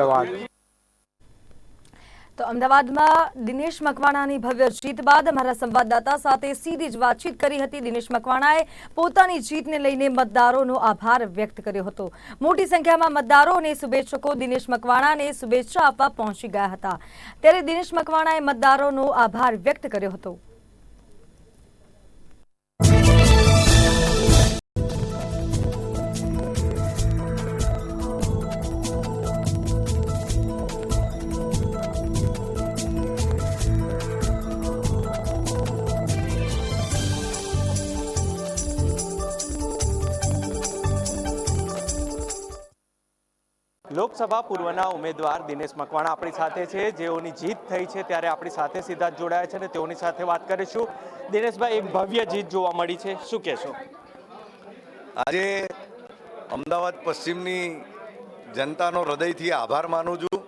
અમદાવાદ. તો અમદાવાદમાં દિનેશ મકવાણાની ભવ્ય જીત બાદ અમારા સંવાદદાતા સાથે સીધી જ વાતચીત કરી હતી. દિનેશ મકવાણાએ પોતાની જીતને લઈને મતદારોનો આભાર વ્યક્ત કર્યો હતો. મોટી સંખ્યામાં મતદારો અને શુભેચ્છકો દિનેશ મકવાણાને શુભેચ્છા આપવા પહોંચી ગયા હતા. ત્યારે દિનેશ મકવાણાએ મતદારોનો આભાર વ્યક્ત કર્યો હતો. લોકસભા પૂર્વના ઉમેદવાર દિનેશ મકવાણા આપણી સાથે છે. જેઓની જીત થઈ છે ત્યારે આપણી સાથે સીધા જોડાયા છે અને તેઓની સાથે વાત કરીશું. દિનેશભાઈ, એક ભવ્ય જીત જોવા મળી છે. શું કહેશો? આજે અમદાવાદ પશ્ચિમની જનતાનો હૃદયથી આભાર માનું છું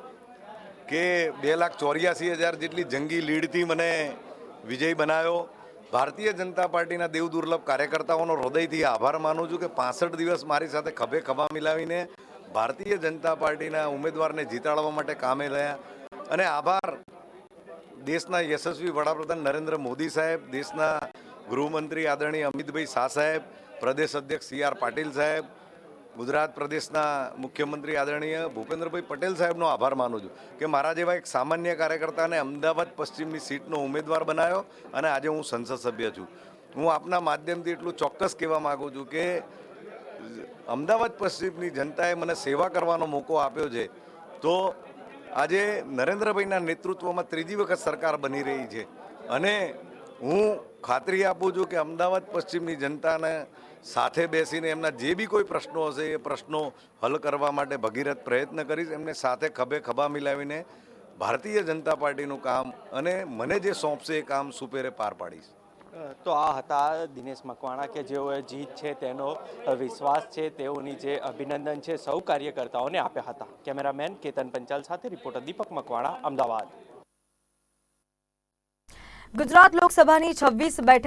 કે બે લાખ ચોર્યાસી હજાર જેટલી જંગી લીડથી મને વિજય બનાવ્યો. ભારતીય જનતા પાર્ટીના દેવ દુર્લભ કાર્યકર્તાઓનો હૃદયથી આભાર માનું છું કે પાસઠ દિવસ મારી સાથે ખભે ખભા મિલાવીને ભારતીય જનતા પાર્ટીના ઉમેદવારને જીતાડવા માટે કામે રહ્યા અને આભાર દેશના યશસ્વી વડાપ્રધાન નરેન્દ્ર મોદી સાહેબ, દેશના ગૃહમંત્રી આદરણીય અમિતભાઈ શાહ સાહેબ, પ્રદેશ અધ્યક્ષ સી આર પાટીલ સાહેબ, ગુજરાત પ્રદેશના મુખ્યમંત્રી આદરણીય ભૂપેન્દ્રભાઈ પટેલ સાહેબનો આભાર માનું છું કે મારા જેવા એક સામાન્ય કાર્યકર્તાને અમદાવાદ પશ્ચિમની સીટનો ઉમેદવાર બનાવ્યો અને આજે હું સંસદ સભ્ય છું. હું આપના માધ્યમથી એટલું ચોક્કસ કહેવા માગું છું કે અમદાવાદ પશ્ચિમની જનતાએ મને સેવા કરવાનો મોકો આપ્યો છે. તો આજે નરેન્દ્રભાઈના નેતૃત્વમાં ત્રીજી વખત સરકાર બની રહી છે. અને હું ખાતરી આપું છું કે અમદાવાદ પશ્ચિમની જનતાને સાથે બેસીને એમના જે બી કોઈ પ્રશ્નો હશે, એ પ્રશ્નો હલ કરવા માટે ભગીરથ પ્રયત્ન કરીશ. એમને સાથે ખભે ખભા મિલાવીને ભારતીય જનતા પાર્ટીનું કામ અને મને જે સોંપશે એ કામ સુપેરે પાર પાડીશ. તો આ હતા દિનેશ મકવાણા કે જેઓએ જીત છે તેનો વિશ્વાસ છે, તેઓની જે અભિનંદન છે, સૌ કાર્યકર્તાઓને આપ્યા હતા. કેમેરામેન કેતન પંચાલ સાથે રિપોર્ટર દીપક મકવાણા, અમદાવાદ. ગુજરાત લોકસભાની છવ્વીસ બેઠક